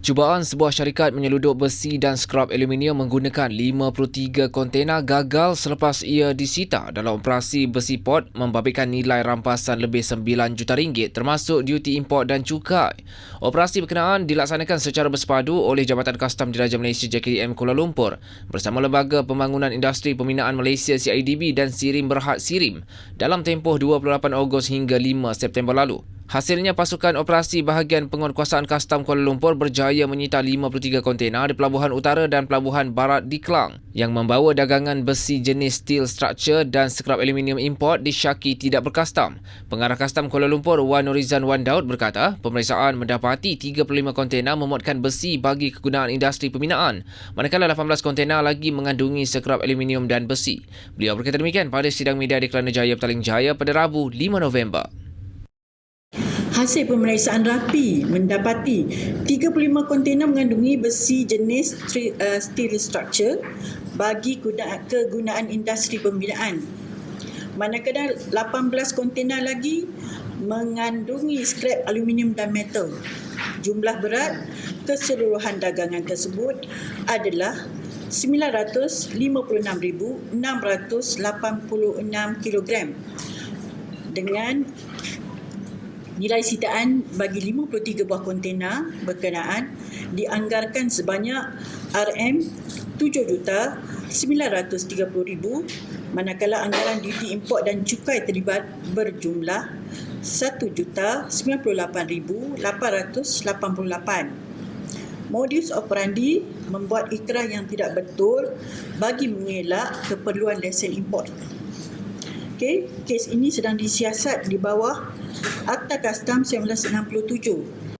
Cubaan sebuah syarikat menyeluduk besi dan skrap aluminium menggunakan 53 kontena gagal selepas ia disita dalam operasi besi port membabitkan nilai rampasan lebih 9 juta ringgit termasuk duty import dan cukai. Operasi berkenaan dilaksanakan secara bersepadu oleh Jabatan Kastam Diraja Malaysia JKDM Kuala Lumpur bersama Lembaga Pembangunan Industri Pembinaan Malaysia CIDB dan Sirim Berhad Sirim dalam tempoh 28 Ogos hingga 5 September lalu. Hasilnya pasukan operasi bahagian penguatkuasaan kastam Kuala Lumpur berjaya menyita 53 kontena di Pelabuhan Utara dan Pelabuhan Barat di Klang yang membawa dagangan besi jenis steel structure dan skrap aluminium import disyaki tidak berkastam. Pengarah kastam Kuala Lumpur Wan Nurizan Wan Daud berkata, pemeriksaan mendapati 35 kontena memuatkan besi bagi kegunaan industri pembinaan, manakala 18 kontena lagi mengandungi skrap aluminium dan besi. Beliau berkata demikian pada sidang media di Kelana Jaya Petaling Jaya pada Rabu 5 November. Hasil pemeriksaan rapi mendapati 35 kontena mengandungi besi jenis uh, steel structure bagi guna- kegunaan industri pembinaan. Manakala 18 kontena lagi mengandungi skrap aluminium dan metal. Jumlah berat keseluruhan dagangan tersebut adalah 956,686 kilogram dengan Nilai sitaan bagi 53 buah kontena berkenaan dianggarkan sebanyak RM 7 juta 930 ribu manakala anggaran duty import dan cukai terlibat berjumlah 1 juta 98 ribu 888. Modus operandi membuat ikrar yang tidak betul bagi mengelak keperluan lesen import. Okey, kes ini sedang disiasat di bawah Akta Kastam 1967